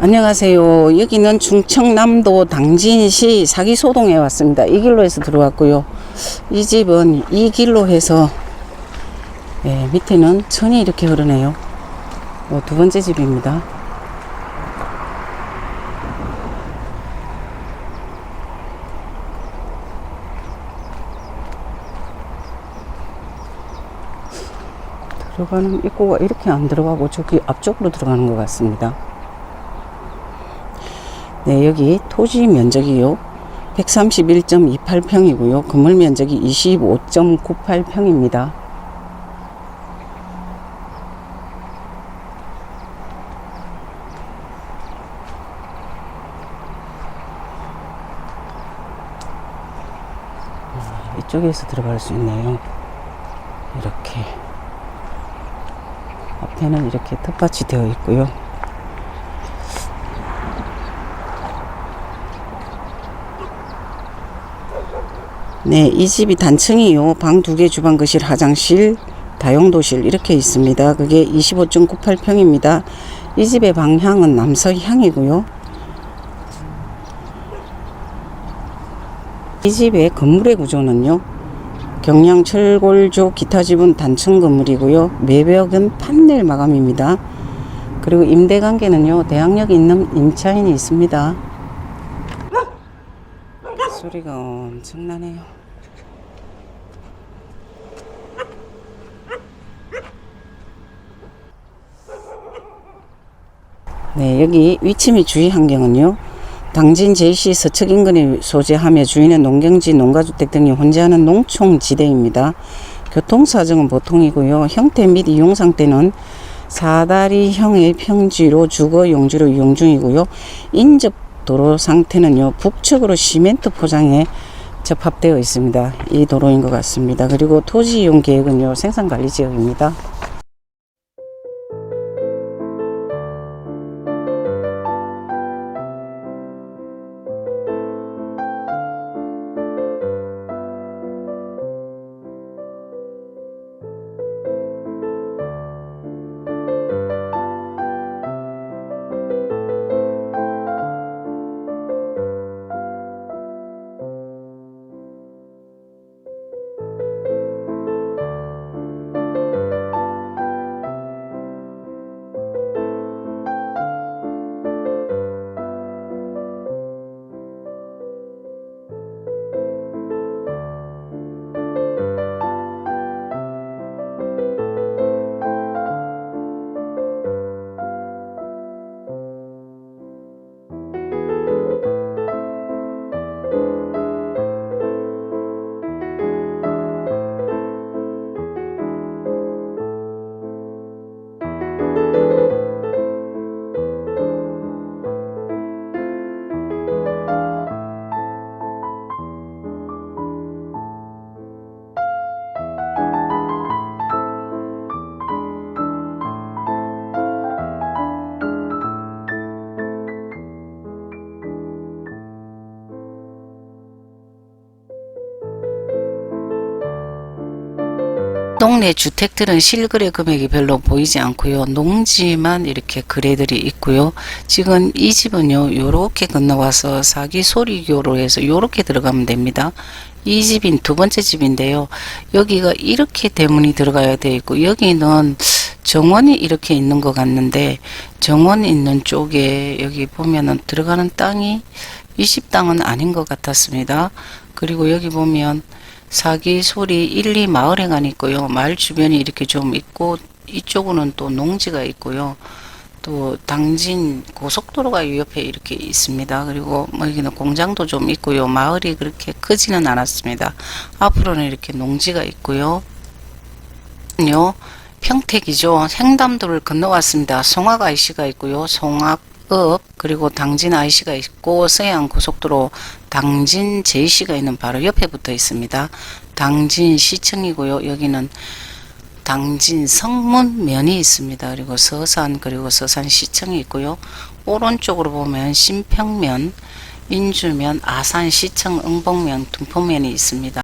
안녕하세요. 여기는 충청남도 당진시 사기소동에 왔습니다. 이 길로 해서 들어왔고요. 이 집은 이 길로 해서 예, 밑에는 천이 이렇게 흐르네요. 어, 두 번째 집입니다. 들어가는 입구가 이렇게 안 들어가고 저기 앞쪽으로 들어가는 것 같습니다. 네, 여기 토지 면적이요. 131.28평이고요. 건물 면적이 25.98평입니다. 이쪽에서 들어갈 수 있네요. 이렇게. 앞에는 이렇게 텃밭이 되어 있고요. 네, 이 집이 단층이요. 방 두 개, 주방, 거실, 화장실, 다용도실 이렇게 있습니다. 그게 25.98평입니다. 이 집의 방향은 남서향이고요. 이 집의 건물의 구조는요. 경량 철골조 기타 지분 단층 건물이고요. 매벽은 판넬 마감입니다. 그리고 임대 관계는요. 대항력 있는 임차인이 있습니다. 소리가 엄청나네요. 네, 여기 위치 및 주의 환경은요. 당진 제시 서측 인근에 소재하며 주인은 농경지, 농가주택 등이 혼재하는 농촌지대입니다. 교통사정은 보통이고요. 형태 및 이용 상태는 사다리형의 평지로 주거 용지로 이용 중이고요. 인접 도로 상태는요. 북측으로 시멘트 포장에 접합되어 있습니다. 이 도로인 것 같습니다. 그리고 토지 이용 계획은요. 생산관리 지역입니다. 동네 주택들은 실거래 금액이 별로 보이지 않고요. 농지만 이렇게 거래들이 있고요. 지금 이 집은요. 요렇게 건너와서 사기 소리교로 해서 요렇게 들어가면 됩니다. 이 집인 두 번째 집인데요. 여기가 이렇게 대문이 들어가야 되어 있고 여기는 정원이 이렇게 있는 것 같는데 정원 있는 쪽에 여기 보면은 들어가는 땅이 이 집 땅은 아닌 것 같았습니다. 그리고 여기 보면 사기 소리 1, 2 마을회관 있고요. 마을 주변이 이렇게 좀 있고 이쪽으로는 또 농지가 있고요. 또 당진 고속도로가 옆에 이렇게 있습니다. 그리고 뭐 여기는 공장도 좀 있고요. 마을이 그렇게 크지는 않았습니다. 앞으로는 이렇게 농지가 있고요. 요 평택이죠. 횡담도를 건너왔습니다. 송악 IC가 있고요. 송악읍 그리고 당진 IC가 있고 서해안 고속도로 당진 JC가 있는 바로 옆에 붙어 있습니다. 당진 시청이고요. 여기는 당진 성문면이 있습니다. 그리고 서산 그리고 서산시청이 있고요. 오른쪽으로 보면 신평면, 인주면, 아산시청, 응봉면, 등포면이 있습니다.